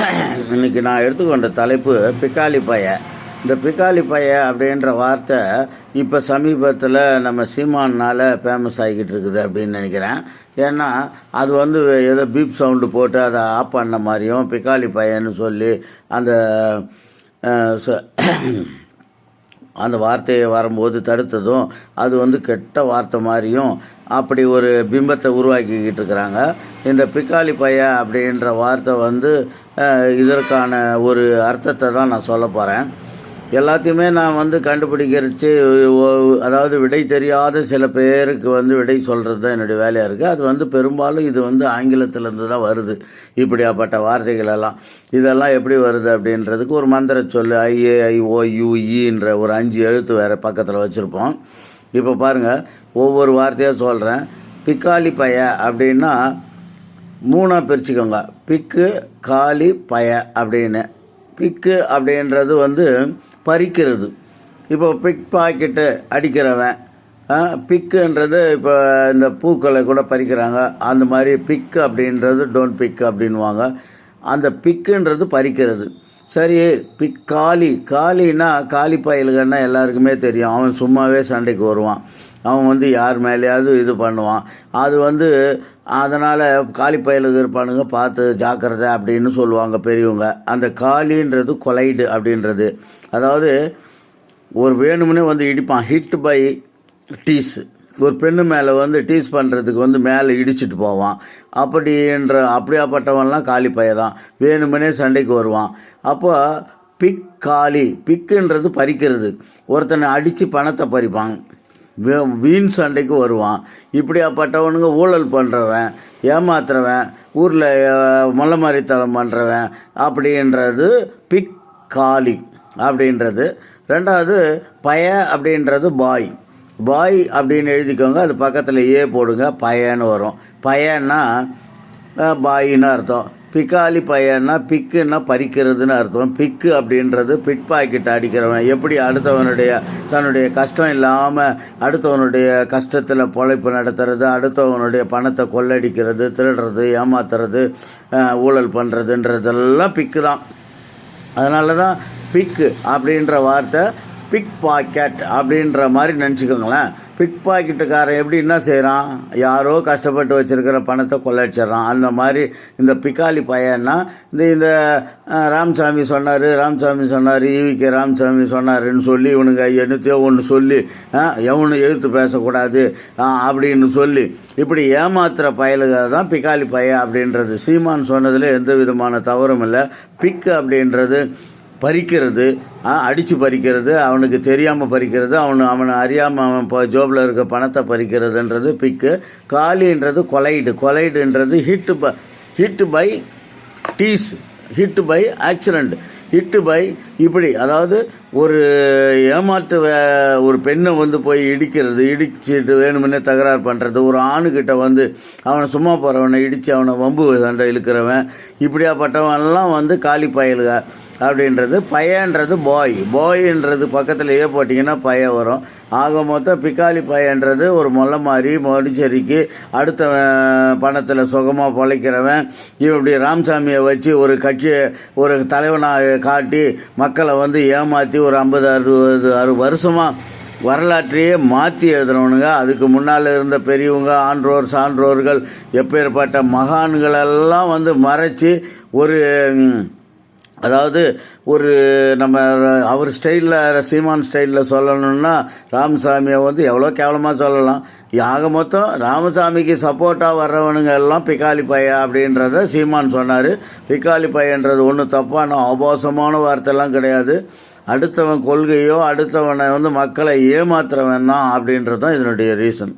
இன்னைக்கு நான் எடுத்துக்கொண்ட தலைப்பு பிக்காலி பய. இந்த பிக்காலி பய அப்படின்ற வார்த்தை இப்போ சமீபத்தில் நம்ம சீமானால் ஃபேமஸ் ஆகிக்கிட்டு இருக்குது அப்படின்னு நினைக்கிறேன். ஏன்னா அது வந்து ஏதோ பீப் சவுண்டு போட்டு அதை ஆஃப் பண்ண மாதிரியும் பிக்காலி பையன்னு சொல்லி அந்த ச- அந்த வார்த்தையை வரும்போது தடுத்ததும் அது வந்து கெட்ட வார்த்தை மாதிரியும் அப்படி ஒரு பிம்பத்தை உருவாக்கிக்கிட்டு இருக்கிறாங்க. இந்த பிக்காலி பைய அப்படின்ற வார்த்தை வந்து இதற்கான ஒரு அர்த்தத்தை தான் நான் சொல்ல போகிறேன் எல்லாத்தையுமே நான் வந்து கண்டுபிடிக்கிறச்சு அதாவது விடை தெரியாத சில பேருக்கு வந்து விடை சொல்கிறது தான் என்னுடைய வேலையாக இருக்குது அது வந்து பெரும்பாலும் இது வந்து ஆங்கிலத்திலேருந்து தான் வருது. இப்படியாப்பட்ட வார்த்தைகள் எல்லாம். இதெல்லாம் எப்படி வருது அப்படின்றதுக்கு ஒரு மந்திர சொல்லு ஐஏஐஓயுஇன்ற ஒரு அஞ்சு எழுத்து வேறு பக்கத்தில் வச்சுருப்போம். இப்போ பாருங்கள் ஒவ்வொரு வார்த்தையாக சொல்கிறேன் பிக்காலி பைய அப்படின்னா மூணாக பிரிச்சுக்கோங்க. பிக்கு காலி பய அப்படின்னு. பிக்கு அப்படின்றது வந்து பறிக்கிறது. இப்போ பிக் பாக்கெட்டு அடிக்கிறவன் பிக்குன்றது இப்போ இந்த பூக்களை கூட பறிக்கிறாங்க. அந்த மாதிரி பிக்கு அப்படின்றது டோன்ட் பிக் அப்படின்வாங்க அந்த பிக்குன்றது பறிக்கிறது. சரி பிக் காலி. காலினா காலி பயலுகன்னா எல்லாருக்குமே தெரியும். அவன் சும்மாவே சண்டைக்கு வருவான். அவன் வந்து யார் மேலேயாவது இது பண்ணுவான். அது வந்து அதனால் காலி பயலுக்கு இருப்பானுங்க பார்த்து ஜாக்கிரதை அப்படின்னு சொல்லுவாங்க பெரியவங்க. அந்த காலின்றது கொலைடு அப்படின்றது. அதாவது ஒரு வேணும்னே வந்து இடிப்பான். ஹிட் பை டீஸ் ஒரு பெண்ணு மேலே வந்து டீஸ் பண்ணுறதுக்கு வந்து மேலே இடிச்சிட்டு போவான். அப்படின்ற அப்படியாப்பட்டவன்லாம் காலி பைய தான் வேணுமனே சண்டைக்கு வருவான். அப்போ பிக் காலி. பிக்குன்றது பறிக்கிறது. ஒருத்தனை அடித்து பணத்தை பறிப்பான். வீண் சண்டைக்கு வருவான். இப்படியாப்பட்டவனுங்க ஊழல் பண்ணுறவன் ஏமாத்துறவன் ஊரில் மல்லமாரித்தனம் பண்ணுறவன் அப்படின்றது பிக் காலி அப்படின்றது. ரெண்டாவது பய அப்படின்றது பாய். பாய் அப்படின்னு எழுதிக்கோங்க அது பக்கத்தில் ஏ போடுங்க பயன்னு வரும். பயன்னா பாயின்னு அர்த்தம். பிக்காலி பையன்னா பிக்குன்னா பறிக்கிறதுன்னு அர்த்தம். பிக்கு அப்படின்றது பிட் பாக்கெட் அடிக்கிறவன். எப்படி அடுத்தவனுடைய தன்னுடைய கஷ்டம் இல்லாமல் அடுத்தவனுடைய கஷ்டத்தில் பொழைப்பு நடத்துறது அடுத்தவனுடைய பணத்தை கொள்ளடிக்கிறது திருடுறது ஏமாத்துறது ஊழல் பண்ணுறதுன்றதெல்லாம் பிக்கு தான் அதனால தான் பிக்கு அப்படின்ற வார்த்தை பிக் பாக்கெட் அப்படின்ற மாதிரி நினச்சிக்கோங்களேன். பிக் பாக்கெட்டுக்காரன் எப்படி என்ன செய்கிறான் யாரோ கஷ்டப்பட்டு வச்சுருக்கிற பணத்தை கொள்ளடிச்சிட்றான் அந்த மாதிரி இந்த பிக்காலி பையன்னா இந்த இந்த ராமசாமி சொன்னார் ராமசாமி சொன்னார் ஈவிக்கு ராமசாமி சொன்னாருன்னு சொல்லி இவனுங்க என்னத்தையோ ஒன்று சொல்லி எவனு எழுத்து பேசக்கூடாது அப்படின்னு சொல்லி இப்படி ஏமாத்துகிற பயலுக தான் பிக்காலி பைய அப்படின்றது. சீமான் சொன்னதில் எந்த விதமான தவறும் இல்லை. பிக் அப்படின்றது பறிக்கிறது அடித்து பறிக்கிறது அவனுக்கு தெரியாமல் பறிக்கிறது அவனு அவனை அறியாமல் அவன் இப்போ ஜோபில் இருக்க பணத்தை பறிக்கிறதுன்றது பிக்கு. காலின்றது கொலைடு. கொலைடுன்றது ஹிட்டு ப hit by tease hit by accident hit by இப்படி அதாவது ஒரு ஏமாற்று வே- ஒரு பெண்ணை வந்து போய் இடிக்கிறது இடிச்சிட்டு வேணுமுன்னே தகராறு பண்ணுறது ஒரு ஆணுக்கிட்ட வந்து அவனை சும்மா போகிறவனை இடித்து அவனை வம்பு சண்டை இழுக்கிறவன் இப்படியாப்பட்டவன்லாம் வந்து காலி பயலுக அப்படின்றது பையன்றது பாய் பாய்ன்றது பக்கத்துலேயே போட்டிங்கன்னா பய வரும். ஆக மொத்தம் பிக்காலி பையன்றது ஒரு மொல்லை மாதிரி மொடிச்சேரிக்கு அடுத்த பணத்தில் சுகமாக பழைக்கிறவன் இப்படி ராமசாமியை வச்சு ஒரு கட்சி ஒரு தலைவனாக காட்டி மக்களை வந்து ஏமாற்றி ஒரு ஐம்பது அறுபது அறுபது வருஷமாக வரலாற்றையே மாற்றி எழுதுனவனுங்க அதுக்கு முன்னால் இருந்த பெரியவங்க ஆன்றோர் சான்றோர்கள் எப்பேற்பட்ட மகான்களெல்லாம் வந்து மறைச்சி ஒரு அதாவது ஒரு நம்ம அவர் ஸ்டைலில் சீமான் ஸ்டைலில் சொல்லணும்னா ராமசாமியை வந்து எவ்வளோ கேவலமாக சொல்லலாம். ஆக மொத்தம் ராமசாமிக்கு சப்போர்ட்டாக வர்றவனுங்க எல்லாம் பிக்காலி பைய அப்படின்றத சீமான் சொன்னார். பிக்காலி பையன்றது ஒன்றும் தப்பான ஆபாசமான வார்த்தைலாம் கிடையாது. அடுத்தவன் கொள்கையோ அடுத்தவனை வந்து மக்களை ஏமாத்துறவன் தான் அப்படின்றது தான் இதனுடைய ரீசன்